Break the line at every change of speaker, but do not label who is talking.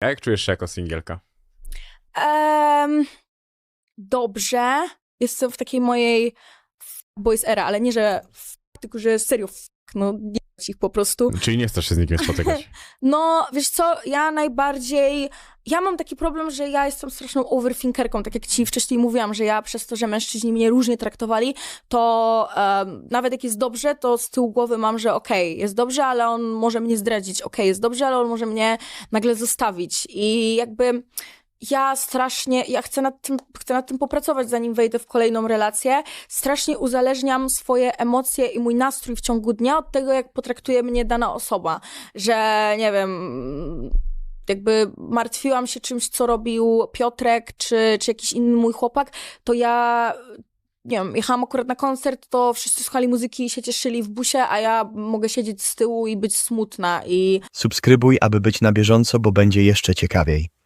A jak czujesz się jako singielka?
Em, dobrze. Jestem w takiej mojej boys era, ale nie, że f- tylko, że serio no nie ich po prostu.
Czyli nie chcesz się z nikim spotykać?
No, wiesz co, ja najbardziej, ja mam taki problem, że ja jestem straszną overthinkerką, tak jak ci wcześniej mówiłam, że ja przez to, że mężczyźni mnie różnie traktowali, to em, nawet jak jest dobrze, to z tyłu głowy mam, że okej, jest dobrze, ale on może mnie zdradzić, okej, jest dobrze, ale on może mnie nagle zostawić i jakby ja strasznie, ja chcę nad, tym, chcę nad tym popracować, zanim wejdę w kolejną relację. Strasznie uzależniam swoje emocje i mój nastrój w ciągu dnia od tego, jak potraktuje mnie dana osoba. Że, nie wiem, jakby martwiłam się czymś, co robił Piotrek, czy, czy jakiś inny mój chłopak, to ja nie wiem, jechałam akurat na koncert, to wszyscy słuchali muzyki i się cieszyli w busie, a ja mogę siedzieć z tyłu i być smutna i
Subskrybuj, aby być na bieżąco, bo będzie jeszcze ciekawiej.